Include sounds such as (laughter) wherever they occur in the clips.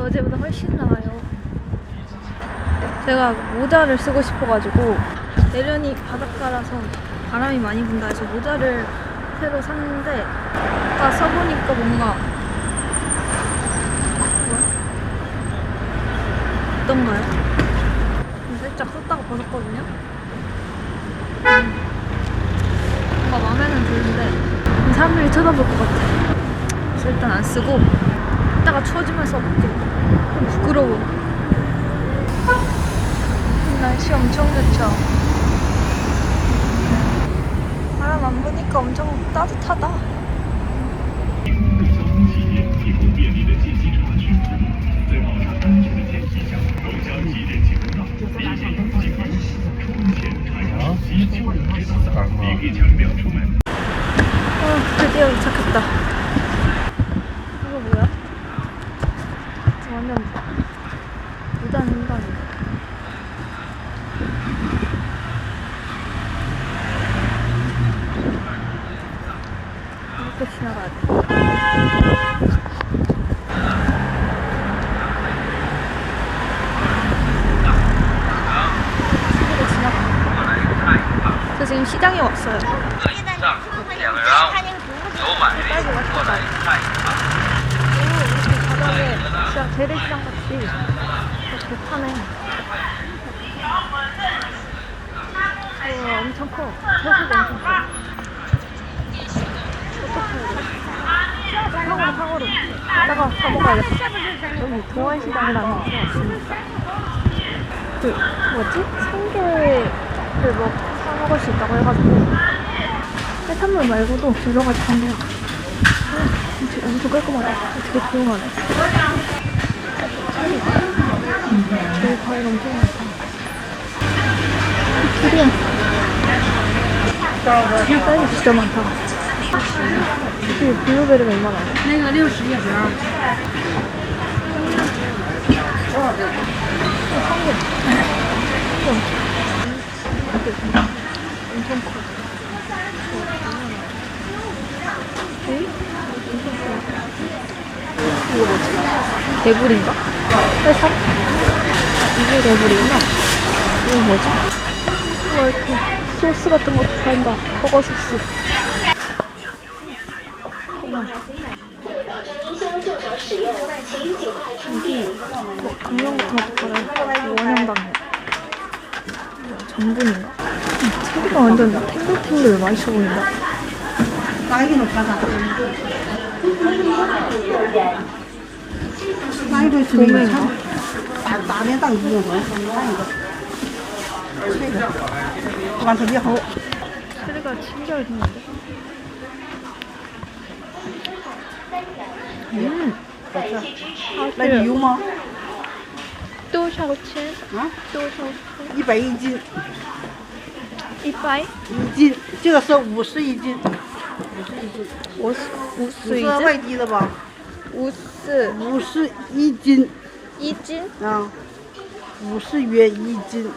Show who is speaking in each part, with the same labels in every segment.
Speaker 1: 근데 어제보다 훨씬 나아요. 제가 모자를 쓰고 싶어가지고 내련이 바닷가라서 바람이 많이 분다 해서 모자를 새로 샀는데 아까 써보니까 뭔가 뭐야? 어떤가요? 살짝 썼다가 벗었거든요. 음, 뭔가 마음에는 드는데 사람들이 쳐다볼 것 같아. 그래서 일단 안 쓰고 이따가 추워지면서 먹게 좀 부끄러워 음, 날씨 엄청 좋죠? 바람 안 부니까 엄청 따뜻하다.
Speaker 2: 아,
Speaker 1: 어, 드디어 도착했다. 완전 무단 횡단이네. 이렇게 지나가야 돼. 지금 시장에 왔어요. 재래시장 같이 이렇게 파네. 엄청 커. 채소도 엄청 커. 어떡해. 상어로, 상어로. 이따가 사먹어야겠다. 여기 동안시장이라는 곳에 왔으니까. 그, 뭐지? 성게를 뭐 사먹을 수 있다고 해가지고. 해산물 말고도 여러 가지 엄청, 엄청 깔끔하다. 되게 조용하네. 과일 엄청 많다. 그래. 과일 진짜 많다. 이 블루베리가 얼마나?
Speaker 3: 내가 60개
Speaker 1: 엄청 커. 이거 뭐지? 대불인가? 회사? 이게 돼버리구나 이거 뭐지? 와, 이렇게 소스 같은 것도 판다. 버거 소스. 여기 뭐 강명부터 먹거라 원양당 전분인가? 음, 체리가 완전 탱글탱글 맛있어 보인다
Speaker 3: 딸기 높아서 哪一堆是没有？大大连当地人，哪一个？这个，完特别好。
Speaker 1: 它那个青椒好的。嗯，
Speaker 3: 好吃。那你有吗？
Speaker 1: 多少钱？
Speaker 3: 啊？
Speaker 1: 多少钱？
Speaker 3: 一百一斤。
Speaker 1: 一百。
Speaker 3: 一斤，这个是五十一斤。
Speaker 1: 五十一
Speaker 3: 斤。
Speaker 1: 我是五。
Speaker 3: 是外地的吧？
Speaker 1: 五十
Speaker 3: 五十一斤。
Speaker 1: 一斤。
Speaker 3: 啊五十元一斤。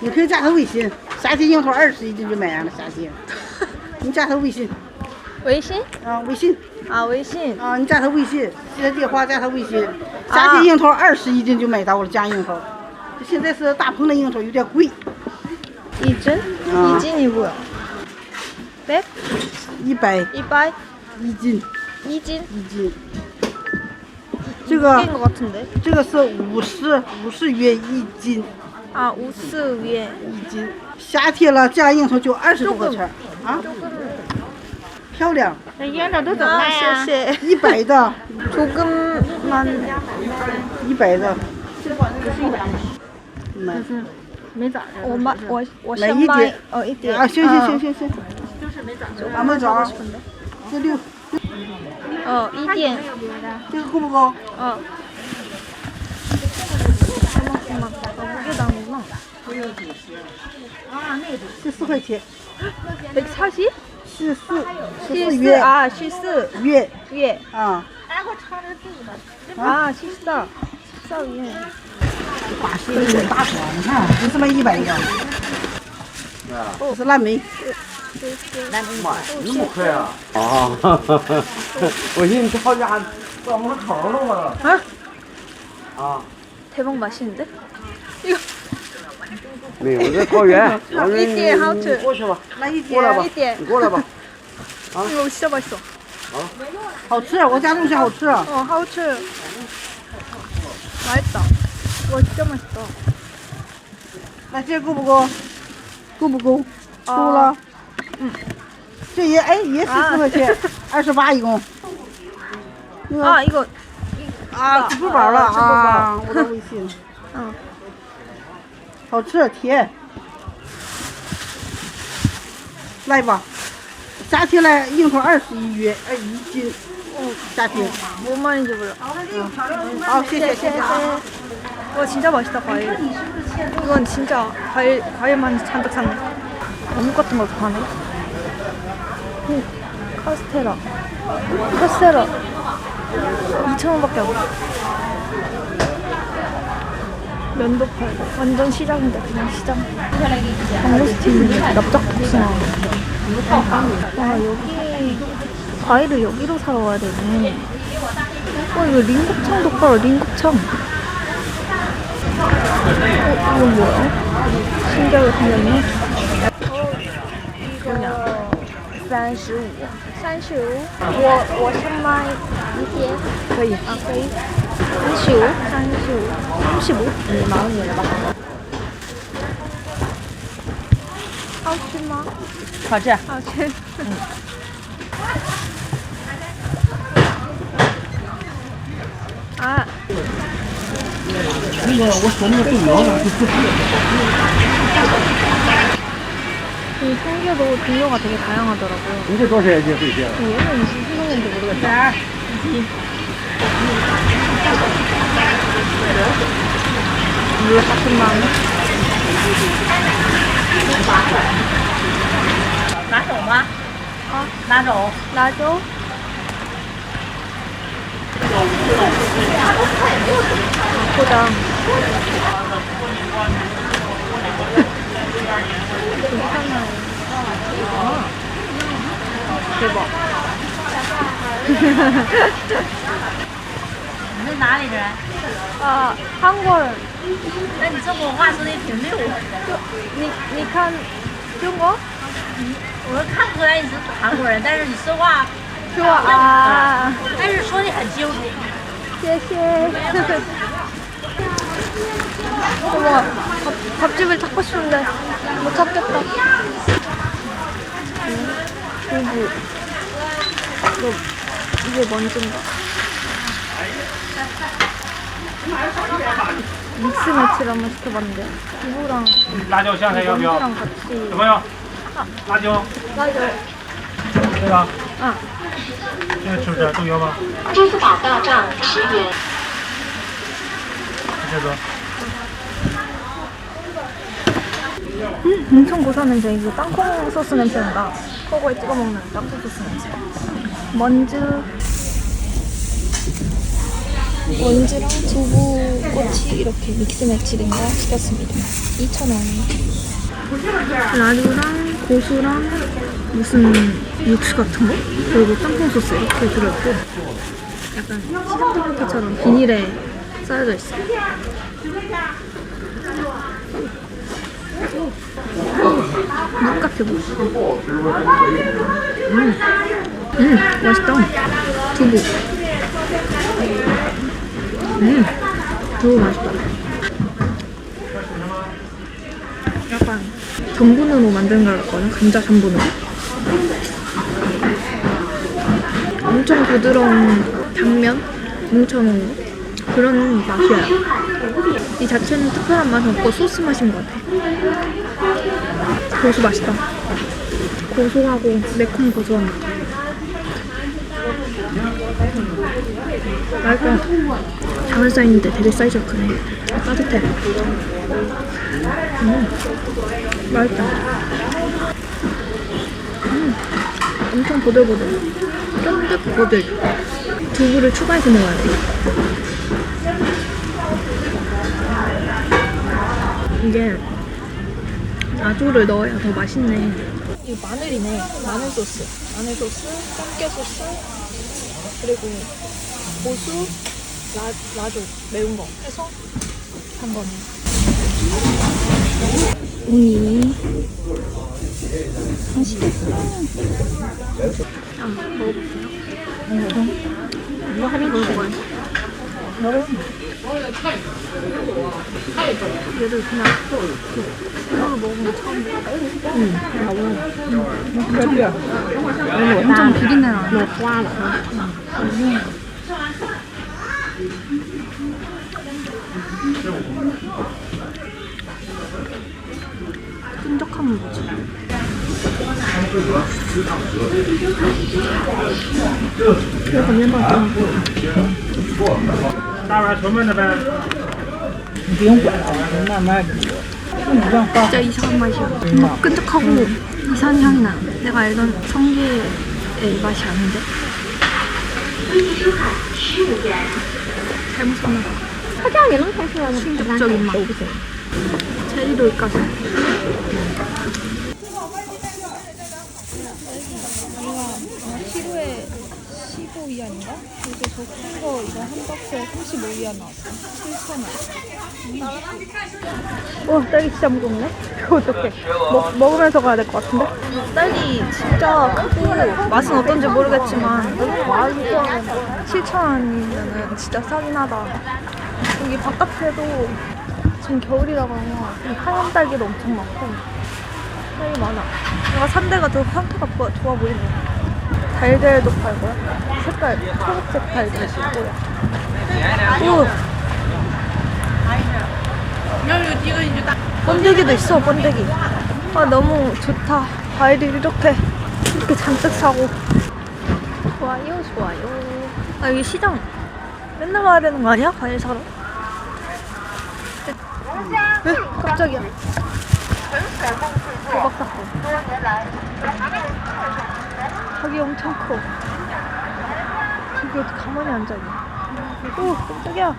Speaker 3: 你可以加他微信夏季樱桃二十一斤就买完了夏季 (laughs) 你加他微信。
Speaker 1: 微信？
Speaker 3: 啊微信。
Speaker 1: 啊微信。
Speaker 3: 啊你加他微信接电话加他微信。夏季樱桃二十一斤就买到了加樱桃现在是大棚的樱桃有点贵。
Speaker 1: 一斤？一斤一个百
Speaker 3: 一百。
Speaker 1: 一百。
Speaker 3: 一斤。
Speaker 1: 一斤
Speaker 3: 一斤。这个
Speaker 1: 인것 같은데?
Speaker 3: 这个是五十五十元一斤
Speaker 1: 아, 50엔
Speaker 3: 一斤，夏天了加樱桃就二十多块钱儿啊，
Speaker 1: 조금
Speaker 3: 漂亮，
Speaker 1: 那烟的都怎么呀？谢谢。
Speaker 3: 一百的，
Speaker 1: 조금만
Speaker 3: 一百的，买
Speaker 1: 没咋着。我买我我
Speaker 3: 来
Speaker 1: 想买
Speaker 3: 一点
Speaker 1: 哦一点
Speaker 3: 啊，行行行
Speaker 1: 嗯
Speaker 3: 行行，俺们找这六，
Speaker 1: 哦，一点。
Speaker 3: 这个够不够？
Speaker 1: 嗯、
Speaker 3: 十四块钱，
Speaker 1: 超，
Speaker 3: 十四，十四月。
Speaker 1: 啊，十
Speaker 3: 四。
Speaker 1: 月。月。
Speaker 3: 啊，
Speaker 1: 啊，十到，少爷，
Speaker 3: 八十，大，你看，就这么一百个，啊，都是烂煤。
Speaker 4: 妈呀，那么快啊！啊，我寻思好家伙，到门口了我都。
Speaker 1: 아
Speaker 4: 啊，
Speaker 1: 대박 맛있는데?
Speaker 4: 没有这桃园，我说
Speaker 1: 一点好吃
Speaker 4: 你过去吧，
Speaker 3: 来一
Speaker 4: 过来吧
Speaker 3: 点，
Speaker 1: 一点
Speaker 4: 你过来吧。
Speaker 1: 이거 진짜 맛있어
Speaker 3: 好吃，我家东西好吃。
Speaker 1: 어 하우츠 맛있다 와 진짜 맛있다
Speaker 3: 那这够不够？够不够？
Speaker 1: 啊
Speaker 3: 够了。 嗯，这也哎也十四块钱，二十八一共。那个
Speaker 1: 아 이거
Speaker 3: 啊，支付宝了
Speaker 1: 啊支付宝
Speaker 3: 啊，我的微信。
Speaker 1: 嗯
Speaker 3: 好吃甜。来吧，夏天来樱桃二十一元，呃一斤。嗯，夏天。
Speaker 1: 뭔 말인지 몰라
Speaker 3: 好，谢谢谢谢啊。
Speaker 1: 와 진짜 맛있다 과일 이건 진짜 과일 과일만 잔뜩 샀네 어묵 같은 것도 파네. 오, 카스테라. 카스테라. 2,000원밖에 안 돼. 면도 팔고. 완전 시장인데 그냥 시장. 망고스틴 납작복숭아. 와 여기 과일을 여기로 사러 와야 되네. 어 이거 링곱창도 팔아 링곱창. 어, 이건 뭐야? 신기하게 생겼네. 三十五。三十五。我我是卖一天。可以。啊，可以。三十五。三十五。三十五。你忙你的吧。好吃吗？
Speaker 3: 好吃。
Speaker 1: 好吃。嗯啊！
Speaker 4: 那个，我说那个豆苗呢？就是。
Speaker 1: 이 청계도 종류가 되게 다양하더라고요.
Speaker 4: 이게 더 해야지, 이제. 그
Speaker 1: 얘는 무슨 수능인지 모르겠다. 물로 닦은 마음.
Speaker 5: 나줘마?
Speaker 1: 어?
Speaker 5: 나줘.
Speaker 1: 나줘? 고당. (laughs) 괜찮아요. 대박.
Speaker 5: 你是哪里人？
Speaker 1: 아, 한국.
Speaker 5: 那你中国话说的挺溜的。
Speaker 1: 你你看中国？
Speaker 5: 我看不出来你是韩国人，但是你说话，
Speaker 1: 좋아. 아,
Speaker 5: 但是说的很清楚。
Speaker 1: 谢谢. (laughs) 어머, 밥, 밥집을 찾고 싶은데 못 찾겠다. 두부. 이거, 이게 뭔지인가? 믹스 매치를 한번 시켜봤는데 두부랑
Speaker 6: 辣椒香菜要不要？
Speaker 1: 면이랑 같이
Speaker 6: 有没有？辣椒，
Speaker 1: 나죠?
Speaker 6: 这个，
Speaker 1: 아,
Speaker 6: 这个吃不吃？豆苗吗？
Speaker 7: 支付宝到账十元。
Speaker 6: 这个。
Speaker 1: 음, 엄청 고소한 냄새. 이거 땅콩 소스 냄새 난다. 허거에 찍어 먹는 땅콩 소스 냄새. 먼즈. 먼즈랑 두부 꼬치 이렇게 믹스 매치된 거 시켰습니다. 2,000원. 라류랑 고수랑 무슨 육수 같은 거? 그리고 땅콩 소스 이렇게 들어있고 약간 시장 토마토처럼 비닐에 쌓여져 있어. 묵 묵. 음, 음 맛있다. 두부. 음, 두부 맛있다. 약간 전분으로 만든 걸 같거든. 감자 전분으로. 엄청 부드러운 당면 뭉쳐놓은 거 그런 맛이야. 이 자체는 특별한 맛은 없고 소스 맛인 것 같아. 고수 맛있다. 고소하고 매콤 고소한 맛. 맛있다. 작은 사이즈인데 되게 사이즈가 크네. 따뜻해. 음, 맛있다. 음, 엄청 보들보들. 쫀득보들. 두부를 추가해서 먹어야 돼. 이게 나조를 넣어야 더 맛있네. 이거 마늘이네. 마늘 소스. 마늘 소스, 참깨 소스, 그리고 고수, 라, 라조, 매운 거 해서 한 거네. 우니. 맛있겠어. 한번 먹어볼게요. 이거 하나 먹어봐요. 얘를 그냥 생으로 먹으면 거 처음 엄청 비린내 나. 끈적함은 뭐지? 이거 면발 좀
Speaker 6: 大碗纯焖的呗。
Speaker 1: 진짜 이상한 맛이야. 뭔가 끈적하고 이상한 향이 나. 내가 알던 성게의 이 맛이 아닌데. 잘못 샀나 봐. 충격적인 맛. 제리도 있까지.
Speaker 8: 키로에 15위안인가? 그래서 저큰거 이거 한 박스에 35위안 나왔어. 7,000원.
Speaker 1: 와, 딸기 진짜 무겁네? 이거 (laughs) 어떡해. 먹, 먹으면서 가야 될 것 같은데? 딸기 진짜 크고 맛은 어떤지 모르겠지만 7,000원이면 진짜 싸긴 하다. 여기 바깥에도 지금 겨울이라 이 하얀 딸기도 엄청 많고 딸기 많아. 뭔가 산 데가 더 상태가 좋아, 좋아 보이네. 달걀도 팔고요. 색깔, 초록색 달걀 있고요. 오! 번데기도 있어 번데기. 아 너무 좋다. 과일이 이렇게 이렇게 잔뜩 사고. 좋아요 좋아요. 아 여기 시장. 맨날 가야 되는 거 아니야? 과일 사러? 왜? 깜짝이야 대박 사건 가게 엄청 커 어디 가만히 앉아있네 오 깜짝이야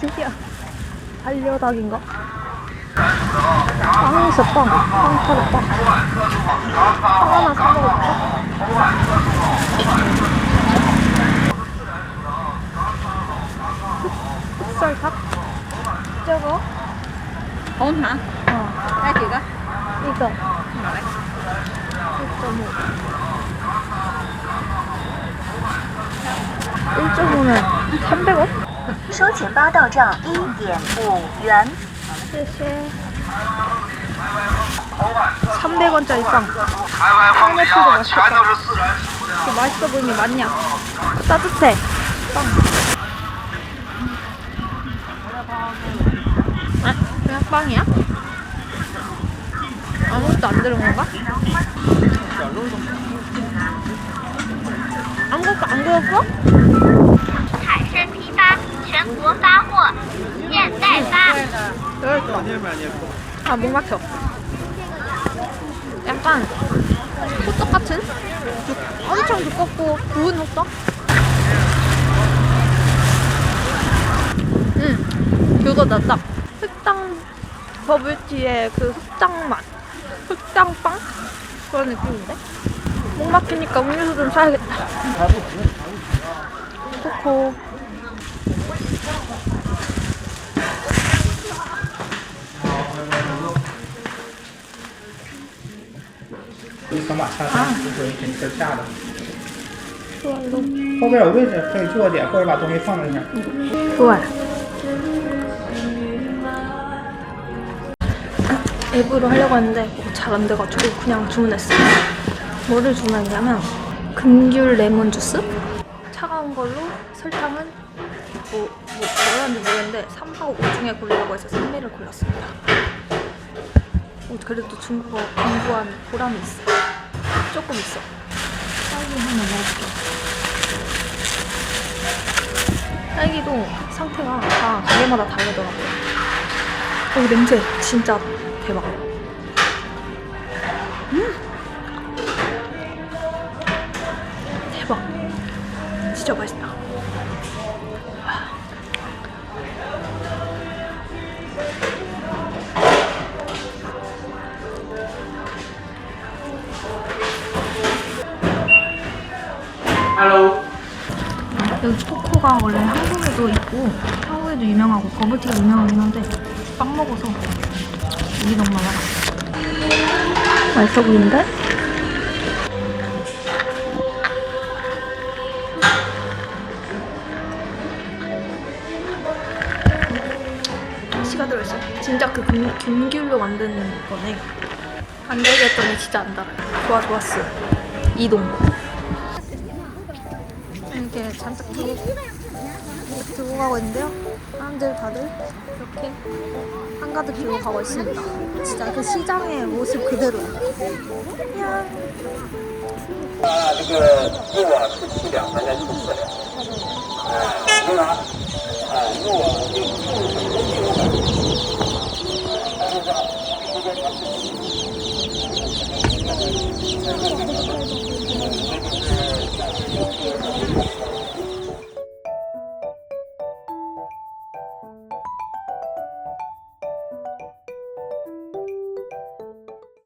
Speaker 1: 깜짝이야 달려닭인가? 빵이 있어 빵. 빵 팔아 빵. 빵 하나 사 먹을까? 흑살 닭? 저거?
Speaker 5: 红糖，
Speaker 1: 어
Speaker 5: 来几个？
Speaker 1: 이거.1.5. 1.5는 300원?
Speaker 7: 收钱包到账一点五元。
Speaker 1: 300원짜리 빵.
Speaker 9: 台湾放的药啊，全都是自然食物的。
Speaker 1: 이렇게 맛있어 보이니 맞냐? 따뜻해. 빵. 아, 그냥 빵이야? 아무것도 안 들은 건가? 아무것도 안 들었어?
Speaker 7: 海参批发，全国发货，现代发。
Speaker 1: 아, 목 막혀. 약간 호떡 같은? 두- 엄청 두껍고 구운 호떡? 응, 그거다, 딱. 흑당 버블티의 그 흑당 맛. 흑당빵? 그런 느낌인데? 목 막히니까 음료수 좀 사야겠다. 코코. 좋아요.
Speaker 6: 后边有位置可以坐点，或者把东西放在那儿。
Speaker 1: 좋 앱으로 하려고 했는데 잘 안 돼가지고 그냥 주문했어요. 뭐를 주문했냐면 금귤 레몬 주스? 차가운 걸로 설탕은 뭐, 뭐 뭐라는지 모르겠는데 3하고 5 중에 고르라고 해서 3개를 골랐습니다. 어, 그래도 중국어 공부한 보람이 있어. 조금 있어. 딸기 하나 먹을게요. 딸기도 상태가 다 가게마다 다르더라고요. 어, 냄새 진짜 대박. 음! 대박. 진짜 맛있다. 맛있어 보이는데? 씨가 들어있어. 진짜 그 균, 균귤로 만든 거네. 안 했더니 진짜 안 달아요. 좋아, 좋았어. 이동. 이렇게 잔뜩 들고, 들고 가고 있는데요. 사람들 다들 이렇게 한가득 들고 가고 있습니다. 진짜 그 시장의 모습 그대로. 야.
Speaker 2: 아,